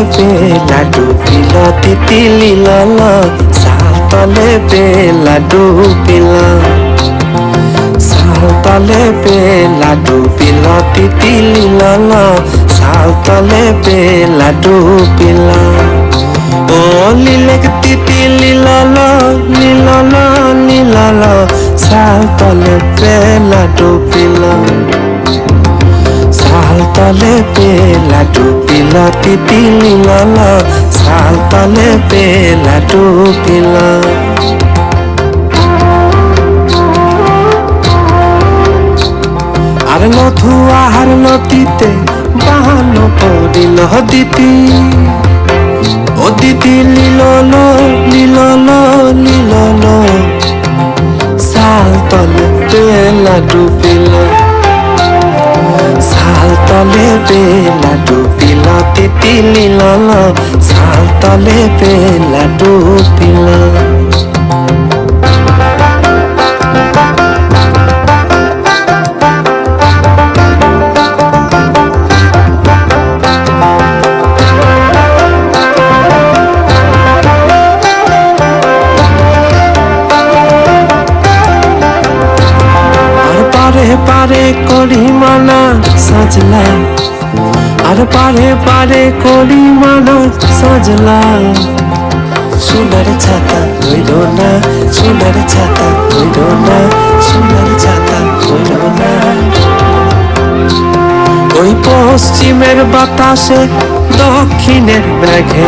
লাডু পিলা তিতিলি লালা সাতালে পে লাডু পিলা। সাতালে পে লাডু পিলা তিতিলি লালা সাতালে পে লাডু পিলা। ও লিলেক তিতিলি লালা নীলালা নীলালা সাতালে পে লাডু পিলা। সাতালে পে লাডু পিল তিতিলি লল সাল তলে পে লাডু পিলাম আর মধু আহার নদীতে বাহান পড়িল দিতি ও দিদি লীলল লীলল লীলল সাল তলে বেলা ডুবিল। সাল তলে বেলা ডুবিল। সাল তলে বেলা ডুবিল। আর পারে পারে করি মানা সাজলা আর পারে পারে কলি মানা সাজলা। সোনার ছাতা হইল না সোনার ছাতা হইল না সোনার ছাতা হইল না। ওই পশ্চিমের বাতাসে দক্ষিণের মেঘে